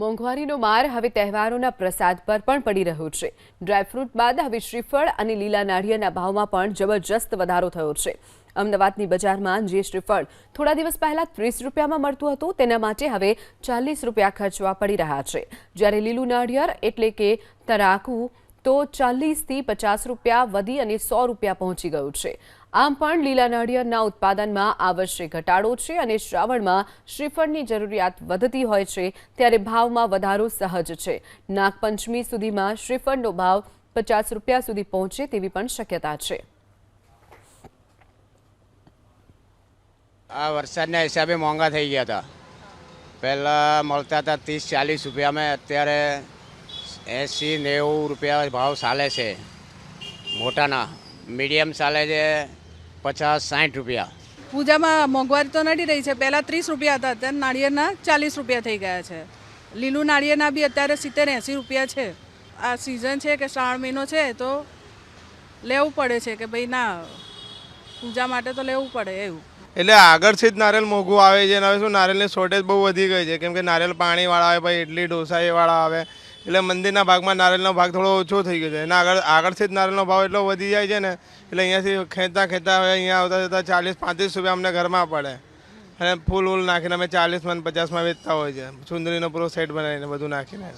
મોંઘવારીનો માર હવે તહેવારોના પ્રસાદ પર પણ પડી રહ્યો છે. ડ્રાયફ્રૂટ બાદ હવે શ્રીફળ અને લીલા નાળિયેરના ભાવમાં પણ જબરજસ્ત વધારો થયો છે. અમદાવાદની બજારમાં જે શ્રીફળ થોડા દિવસ પહેલા ત્રીસ રૂપિયામાં મળતું હતું, તેના માટે હવે ચાલીસ રૂપિયા ખર્ચવા પડી રહ્યા છે. જ્યારે લીલું નાળિયેર એટલે કે તરાકુ તો ચાલીસથી પચાસ રૂપિયા વધી અને સો રૂપિયા પહોંચી ગયું છે. આમ પણ લીલા નાળિયેરના ઉત્પાદનમાં આ વર્ષે ઘટાડો છે અને શ્રાવણમાં શ્રીફળની જરૂરિયાત વધતી હોય છે ત્યારે ભાવમાં વધારો સહજ છે. નાગપંચમી સુધીમાં શ્રીફળનો ભાવ પચાસ રૂપિયા સુધી પહોંચે તેવી પણ શક્યતા છે. આ વરસાદના હિસાબે મોંઘા થઈ ગયા હતા. પહેલાં મળતા હતા ત્રીસ ચાલીસ રૂપિયામાં અત્યારે એંસી નેવું રૂપિયા ભાવ ચાલે છે. મોટાના. મીડિયમ ચાલે છે પચાસ સાઠ રૂપિયા. પૂજામાં મોંઘવારી તો નથી રહી છે. પહેલાં ત્રીસ રૂપિયા હતા અત્યારે નાળિયેરના ચાલીસ રૂપિયા થઈ ગયા છે. લીલું નાળિયેરના બી અત્યારે સિત્તેર એંસી રૂપિયા છે. આ સિઝન છે કે શ્રાવણ મહિનો છે તો લેવું પડે છે કે ભાઈ ના પૂજા માટે તો લેવું પડે એવું. એટલે આગળથી જ નારિયેલ મોંઘું આવે છે અને હવે શું નારિયેલની શોર્ટેજ બહુ વધી ગઈ છે. કેમ કે નારિયેલ પાણીવાળા આવે ભાઈ ઇડલી ઢોસા એવાળા આવે. એટલે મંદિરના ભાગમાં નારિયેલનો ભાગ થોડો ઓછો થઈ ગયો છે. એના આગળ, આગળથી જ નારિયેલનો ભાવ એટલો વધી જાય છે ને, એટલે અહીંયાથી ખેંચતા ખેંચતા હવે અહીંયા આવતા જતા ચાલીસ, પાંત્રીસ રૂપિયા અમને ઘરમાં પડે. અને ફૂલ, ઉલ નાખીને અમે ચાલીસમાં મન પચાસમાં વેચતા હોય છે. સુંદરીનો પૂરો સેટ બનાવીને બધું નાખીને.